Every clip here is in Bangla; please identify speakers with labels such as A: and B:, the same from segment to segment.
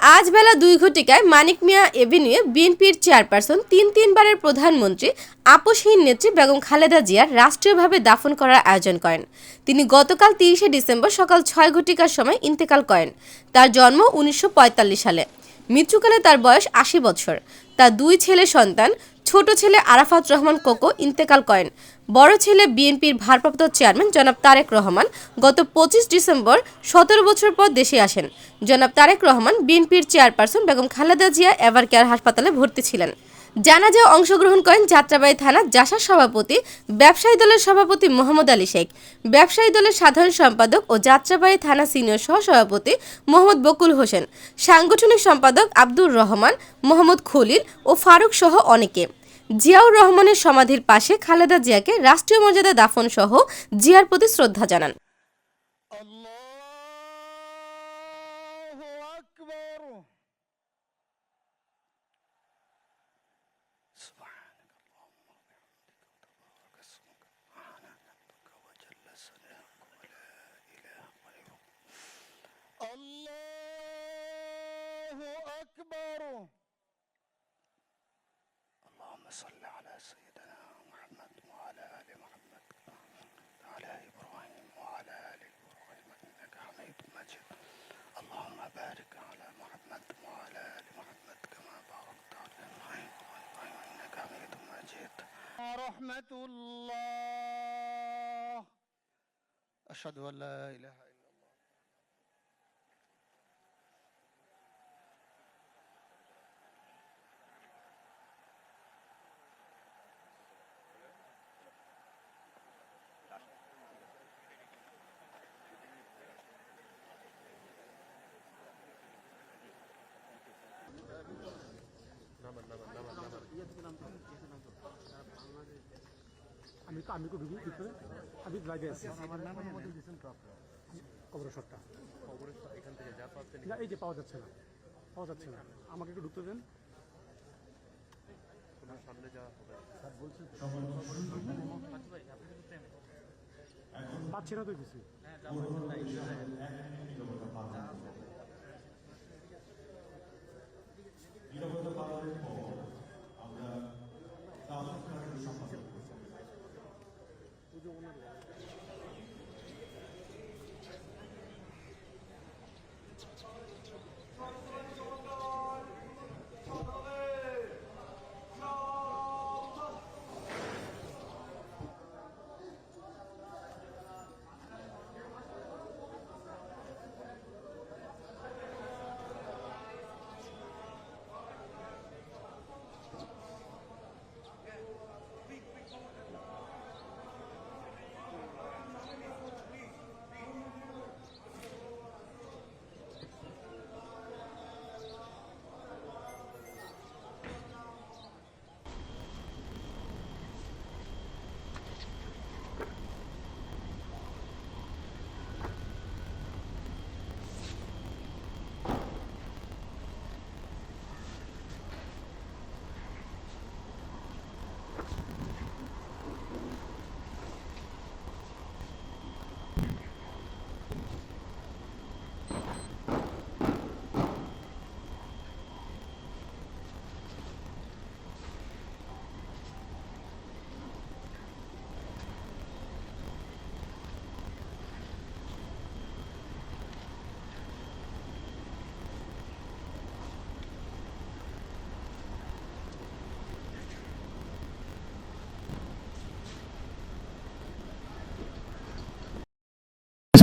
A: আজ বেলা দুই ঘটিকায় মানিক মিয়া এভিনিউয়ে বিএনপির চেয়ারপারসন তিন তিনবারের প্রধানমন্ত্রী, আপসহীন নেত্রী বেগম খালেদা জিয়ার রাষ্ট্রীয়ভাবে দাফন করার আয়োজন করেন। তিনি গতকাল তিরিশে ডিসেম্বর সকাল ছয় ঘটিকার সময় ইন্তেকাল করেন। তার জন্ম উনিশশো পঁয়তাল্লিশ সালে। মৃত্যুকালে তার বয়স আশি বছর। তার দুই ছেলে সন্তান, ছোট ছেলে আরাফাত রহমান কোকো ইন্তেকাল করেন। বড় ছেলে বিএনপির ভারপ্রাপ্ত চেয়ারম্যান জনাব তারেক রহমান গত পঁচিশ ডিসেম্বর সতেরো বছর পর দেশে আসেন। জনাব তারেক রহমান বিএনপির chairperson Begum Khaleda Zia Evercare হাসপাতালে ভর্তি ছিলেন। জানাজায় অংশগ্রহণ করেন যাত্রাবাড়ি থানা জাসার সভাপতি, ব্যবসায়ী দলের সভাপতি মোহাম্মদ আলী শেখ। ব্যবসায়ী দলের সাধারণ সম্পাদক ও যাত্রাবাড়ি থানা সিনিয়র সহসভাপতি মোহাম্মদ বকুল হোসেন। সাংগঠনিক সম্পাদক আব্দুর রহমান, মোহাম্মদ খলিল ও ফারুক সহ অনেকে। জিয়াউর রহমানের সমাধির পাশে খালেদা জিয়াকে রাষ্ট্রীয় মর্যাদা দাফন সহ জিয়ার প্রতি শ্রদ্ধা জানান
B: الله أكبر صل على سيدنا محمد وعلى آل محمد. على إبراهيم وعلى آل إبراهيم إنك حميد مجيد. اللهم بارك على محمد وعلى آل محمد كما باركت على إبراهيم وعلى إنك حميد مجيد. رحمة الله. أشهد أن لا إله إلا
C: আমি আমি ভিডিও ভিতরে আমি লাইভে আছি। আমার নাম কবরসরটা না এই যে পাওয়া যাচ্ছে না পাওয়া যাচ্ছে না। আমাকে একটু ঢুকতে দেন। পাচ্ছি না তো কিছু।
D: হ্যাঁ,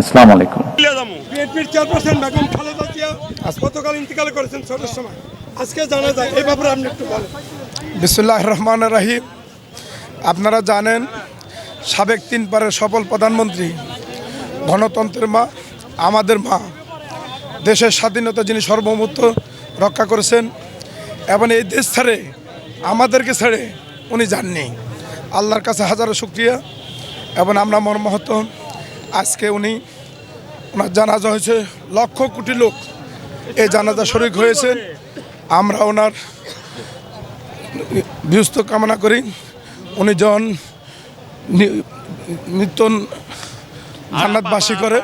D: আসসালামু আলাইকুম।
E: বিএনপির চেয়ারপারসন বেগম খালেদা জিয়া গতকাল ইন্তেকাল করেছেন ছটার সময়। আজকে জানা যায় এই ব্যাপারে আপনি একটু বলেন।
F: বিসমুল্লাহ রহমান রাহিম। আপনারা জানেন সাবেক তিনবারের সফল প্রধানমন্ত্রী গণতন্ত্রের মা আমাদের মা দেশের স্বাধীনতা যিনি সর্বমুক্ত রক্ষা করেছেন এবং এই দেশ ছেড়ে আমাদেরকে ছেড়ে উনি যাননি। আল্লাহর কাছে হাজারো শুক্রিয়া এবং আমরা মর্মাহত। আজকে উনি, ওনার জানাজা হয়েছে লক্ষ কোটি লোক এই জানাজা শরিক হয়েছে। আমরা ওনার ব্যস্ত কামনা করি। উনি যখন নিত্য জান্নাতবাসী করে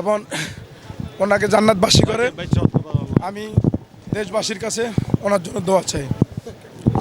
F: এবং ওনাকে জান্নাতবাসী করে, আমি দেশবাসীর কাছে ওনার জন্য দোয়া চাই।